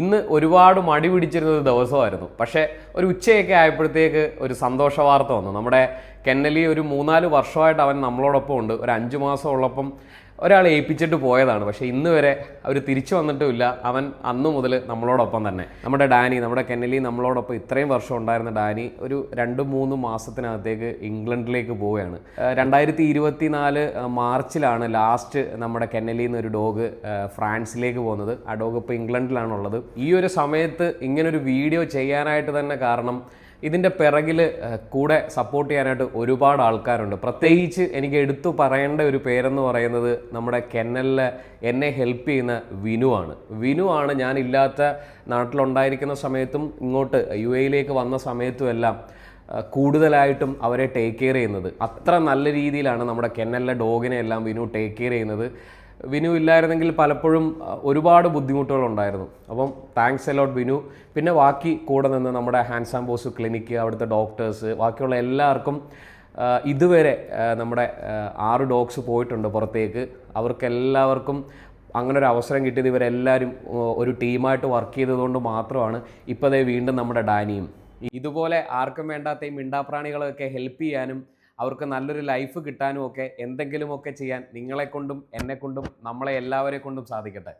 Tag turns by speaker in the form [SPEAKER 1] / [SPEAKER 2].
[SPEAKER 1] ഇന്ന് ഒരുപാട് മടി പിടിച്ചിരുന്ന ഒരു ദിവസമായിരുന്നു. പക്ഷേ ഒരു ഉച്ചയൊക്കെ ആയപ്പോഴത്തേക്ക് ഒരു സന്തോഷ വാർത്ത വന്നു. നമ്മുടെ കെന്നലി ഒരു മൂന്നാൽ വർഷമായിട്ട് അവൻ നമ്മളോടൊപ്പം ഉണ്ട്. ഒരു അഞ്ച് മാസം ഉള്ളപ്പം ഒരാൾ ഏൽപ്പിച്ചിട്ട് പോയതാണ്. പക്ഷേ ഇന്ന് വരെ അവർ തിരിച്ചു വന്നിട്ടുമില്ല അവൻ അന്നു മുതൽ നമ്മളോടൊപ്പം തന്നെ. നമ്മുടെ ഡാനി നമ്മുടെ കെന്നലി നമ്മളോടൊപ്പം ഇത്രയും വർഷം ഉണ്ടായിരുന്ന ഡാനി ഒരു രണ്ട് മൂന്ന് മാസത്തിനകത്തേക്ക് ഇംഗ്ലണ്ടിലേക്ക് പോവുകയാണ്. രണ്ടായിരത്തി ഇരുപത്തി നാല് മാർച്ചിലാണ് ലാസ്റ്റ് നമ്മുടെ കെന്നലിയിൽ നിന്ന് ഒരു ഡോഗ് ഫ്രാൻസിലേക്ക് പോകുന്നത്. ആ ഡോഗ് ഇപ്പോൾ ഇംഗ്ലണ്ടിലാണുള്ളത്. ഈ ഒരു സമയത്ത് ഇങ്ങനൊരു വീഡിയോ ചെയ്യാനായിട്ട് തന്നെ കാരണം ഇതിന്റെ പിറകിൽ കൂടെ സപ്പോർട്ട് ചെയ്യാനായിട്ട് ഒരുപാട് ആൾക്കാരുണ്ട്. പ്രത്യേകിച്ച് എനിക്ക് എടുത്തു പറയേണ്ട ഒരു പേരെന്ന് പറയുന്നത് നമ്മുടെ കെന്നലിൽ എന്നെ ഹെൽപ്പ് ചെയ്യുന്ന വിനു ആണ്. വിനു ആണ് ഞാനില്ലാത്ത നാട്ടിലുണ്ടായിരിക്കുന്ന സമയത്തും ഇങ്ങോട്ട് യു എയിലേക്ക് വന്ന സമയത്തും എല്ലാം കൂടുതലായിട്ടും അവരെ ടേക്ക് കെയർ ചെയ്യുന്നത്. അത്ര നല്ല രീതിയിലാണ് നമ്മുടെ കെന്നലിലെ ഡോഗിനെ എല്ലാം വിനു ടേക്ക് കെയർ ചെയ്യുന്നത്. വിനു ഇല്ലായിരുന്നെങ്കിൽ പലപ്പോഴും ഒരുപാട് ബുദ്ധിമുട്ടുകൾ ഉണ്ടായിരുന്നു അപ്പം താങ്ക്സ് എലോട്ട് വിനു. പിന്നെ ബാക്കി കൂടെ നിന്ന് നമ്മുടെ ഹാൻഡ് ബോസ് ക്ലിനിക്ക് അവിടുത്തെ ഡോക്ടേഴ്സ് ബാക്കിയുള്ള എല്ലാവർക്കും ഇതുവരെ നമ്മുടെ ആറ് ഡോഗ്സ് പോയിട്ടുണ്ട് പുറത്തേക്ക്. അവർക്കെല്ലാവർക്കും അങ്ങനെ ഒരു അവസരം കിട്ടിയത് ഇവരെല്ലാവരും ഒരു ടീമായിട്ട് വർക്ക് ചെയ്തതുകൊണ്ട് മാത്രമാണ്. ഇപ്പോൾ വീണ്ടും നമ്മുടെ ഡാനിയും. ഇതുപോലെ ആർക്കും വേണ്ടാത്ത ഈ മിണ്ടാപ്രാണികളൊക്കെ ഹെൽപ്പ് ചെയ്യാനും അവർക്ക് നല്ലൊരു ലൈഫ് കിട്ടാനും ഒക്കെ എന്തെങ്കിലുമൊക്കെ ചെയ്യാൻ നിങ്ങളെക്കൊണ്ടും എന്നെക്കൊണ്ടും എന്നെ കൊണ്ടും നമ്മളെ എല്ലാവരെ കൊണ്ടും സാധിക്കട്ടെ.